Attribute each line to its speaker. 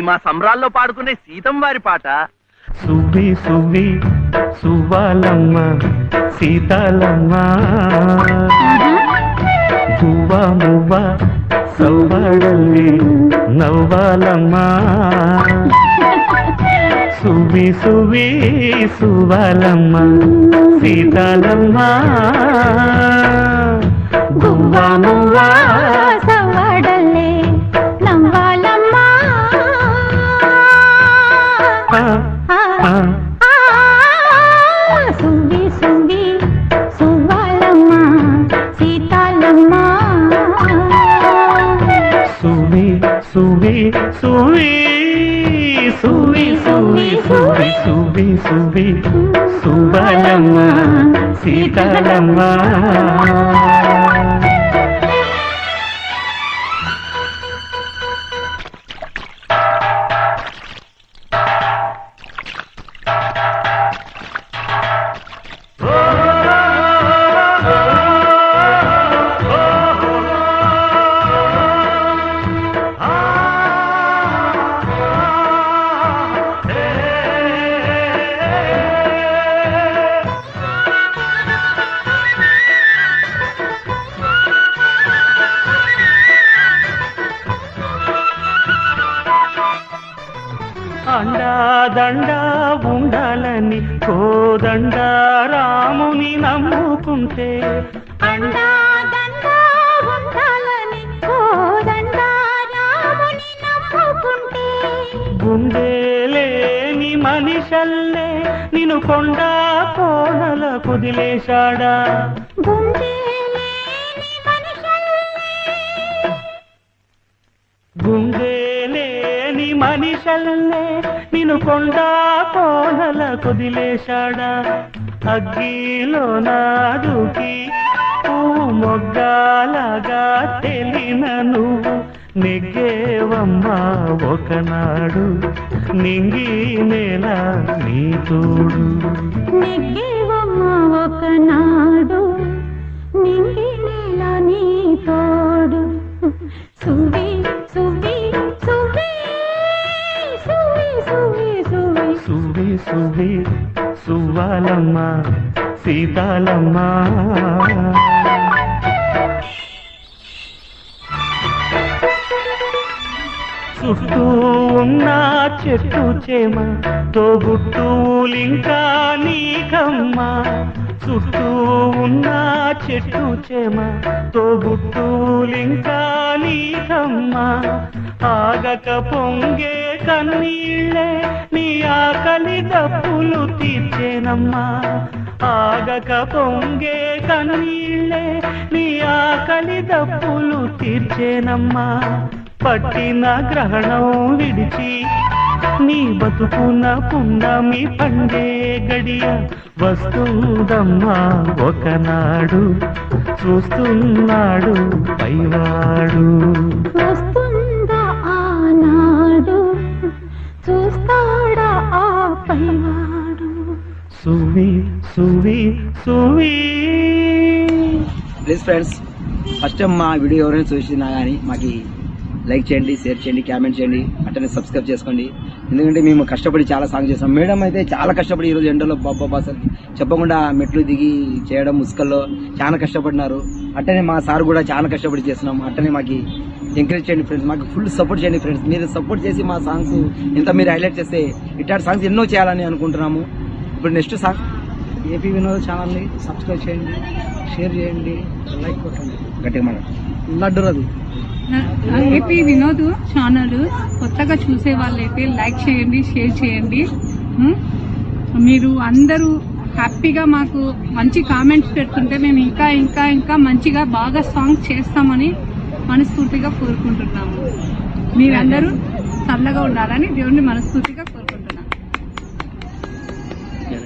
Speaker 1: ఇది మా సంబరాల్లో పాడుకునే సీతం వారి పాట.
Speaker 2: సువ్వి సువ్వి సువ్వాలమ్మ సీతాలమ్మ. గువ్వ మువ్వ సవ్వాడల్లి నవ్వాలమ్మ. సువ్వి సువ్వి సువ్వాలమ్మ సీతాలమ్మ. గువ్వ మువ్వ ఆ, ఆ.
Speaker 3: సువ్వాలమ్మ సీతాలమ్మ
Speaker 2: సువి సువి సువి సువి సువి సువి సువి సువి సుబలమ్మ సీతాలమ్మ కాదండా
Speaker 3: ఉండాలని కోదండ రాముని నమ్ముకుంటే.
Speaker 2: గుండేలేని మనిషల్లే నిను కొండ కోణల కుదిలేశాడా. గుండేలేని గుండే మనిషల్లే నిన్ను కొండ కోనల కొదిలేశాడా? అగ్గిలో నాదుకి మొగ్గాలాగా తెలిన నువ్వు నిగ్గేవమ్మా ఒకనాడు. నింగి నేల నీతోడు
Speaker 3: నిగ్గేవమ్మా ఒకనాడు. నింగి నేల నీతో సువి సువి
Speaker 2: సువ్వాలమ్మ సీతాలమ్మ. చుట్టూ ఉన్న చెట్టు చేమ తోబుట్టూలింకా నీకమ్మ. చుట్టూ ఉన్న చెట్టు చేమ తోబుట్టూలింకా నీకమ్మ. ఆగక పొంగే కన్నీళ్ళే నీ ఆకలి దప్పులు తీర్చేనమ్మా. ఆగక పొంగే కన్నీళ్ళే నీ ఆకలి దప్పులు తీర్చేనమ్మా. పట్టిన గ్రహణం విడిచి నీ బతుకున పున్నమి పండే గడియ వస్తుందమ్మా ఒకనాడు చూస్తున్నాడు పైవాడు. సువి సువి సువి
Speaker 4: ప్లీజ్ ఫ్రెండ్స్ ఫస్ట్ టైం మా వీడియో ఎవరైనా చూసినా కానీ మాకు లైక్ చేయండి షేర్ చేయండి కామెంట్ చేయండి అట్లనే సబ్స్క్రైబ్ చేసుకోండి. ఎందుకంటే మేము కష్టపడి చాలా సాంగ్ చేస్తాం మేడం అయితే చాలా కష్టపడి ఈరోజు ఎండలో బాబా బాసర్ చెప్పకుండా మెట్లు దిగి చేయడం ముసుకల్లో చాలా కష్టపడినారు. అట్టనే మా సార్ కూడా చాలా కష్టపడి చేస్తున్నాం అట్టనే మాకు ఎంకరేజ్ చేయండి ఫ్రెండ్స్ మాకు ఫుల్ సపోర్ట్ చేయండి ఫ్రెండ్స్ మీరు సపోర్ట్ చేసి మా సాంగ్స్ ఇంత మీరు హైలైట్ చేస్తే ఇట్లాంటి సాంగ్స్ ఎన్నో చేయాలని అనుకుంటున్నాము. ఇప్పుడు నెక్స్ట్ సాంగ్. ఏపీ వినోద్ ఛానల్ని సబ్స్క్రైబ్ చేయండి షేర్ చేయండి లైక్ కొట్టండి. గట్టిగా మన లడ్డు రది
Speaker 5: ఏపీ వినోద్ ఛానల్ కొత్తగా చూసే వాళ్ళైతే లైక్ చేయండి షేర్ చేయండి? మీరు అందరూ హ్యాపీగా మాకు మంచి కామెంట్స్ పెడుతుంటే మేము ఇంకా ఇంకా ఇంకా మంచిగా బాగా సాంగ్ చేస్తామని మనస్ఫూర్తిగా కోరుకుంటున్నాము. మీరందరూ చల్లగా ఉండాలని దేవుణ్ణి మనస్ఫూర్తిగా